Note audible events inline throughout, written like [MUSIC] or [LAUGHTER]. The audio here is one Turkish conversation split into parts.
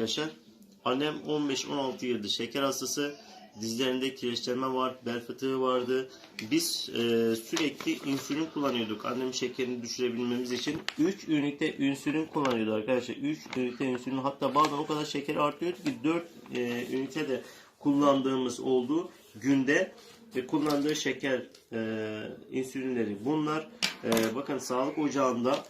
arkadaşlar. Annem 15-16 yıldır şeker hastası. Dizlerinde kireçlenme var, bel fıtığı vardı. Biz e, sürekli insülin kullanıyorduk. Annemin şekerini düşürebilmemiz için 3 ünite insülin kullanıyordu arkadaşlar. 3 ünite insülin hatta bazen o kadar şeker artıyordu ki 4 e, ünite de kullandığımız oldu günde ve kullandığı şeker e, insülinleri bunlar. E, bakın sağlık ocağında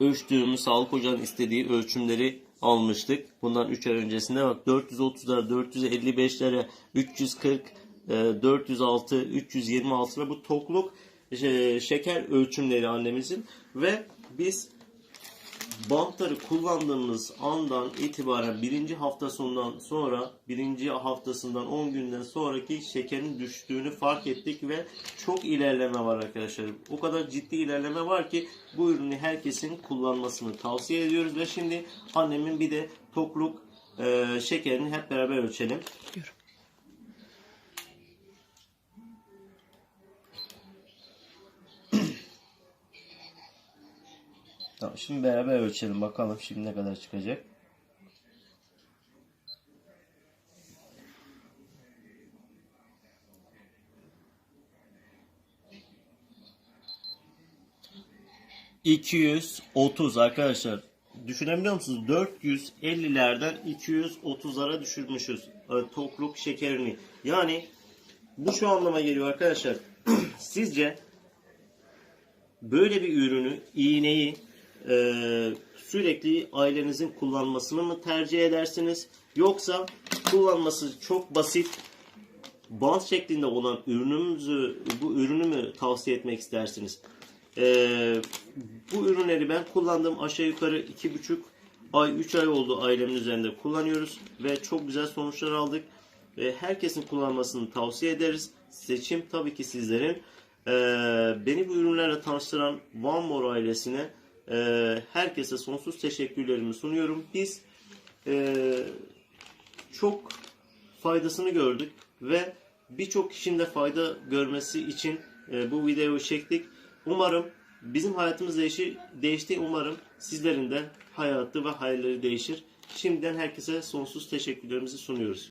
ölçtüğümüz sağlık ocağının istediği ölçümleri almıştık. Bundan 3 ay öncesinde bak 430'lara, 455'lere, 340, e, 406, 326 lira bu tokluk e, şeker ölçümleri annemizin ve biz bantları kullandığımız andan itibaren birinci haftasından sonra birinci haftasından 10 günden sonraki şekerin düştüğünü fark ettik ve çok ilerleme var arkadaşlar. O kadar ciddi ilerleme var ki bu ürünü herkesin kullanmasını tavsiye ediyoruz ve şimdi annemin bir de tokluk e, şekerini hep beraber ölçelim. Tamam, şimdi beraber ölçelim bakalım şimdi ne kadar çıkacak. ...230 arkadaşlar. Düşünebiliyor musunuz? 450'lerden 230'lara düşürmüşüz. Tokluk şekerini. Yani bu şu anlama geliyor arkadaşlar. [CLEARS THROAT] Sizce böyle bir ürünü, iğneyi e, sürekli ailenizin kullanmasını mı tercih edersiniz? Yoksa kullanması çok basit, bant şeklinde olan ürünümüzü, bu ürünü mü tavsiye etmek istersiniz? E, bu ürünleri ben kullandığım aşağı yukarı 2,5 ay, 3 ay oldu ailemin üzerinde kullanıyoruz ve çok güzel sonuçlar aldık. Ve herkesin kullanmasını tavsiye ederiz. Seçim tabii ki sizlerin. Ee, beni bu ürünlerle tanıştıran One More ailesine e, herkese sonsuz teşekkürlerimi sunuyorum. Biz e, çok faydasını gördük ve birçok kişinin de fayda görmesi için e, bu videoyu çektik. Umarım bizim hayatımız değişir, değişti. Umarım sizlerin de hayatı ve hayalleri değişir. Şimdiden herkese sonsuz teşekkürlerimizi sunuyoruz.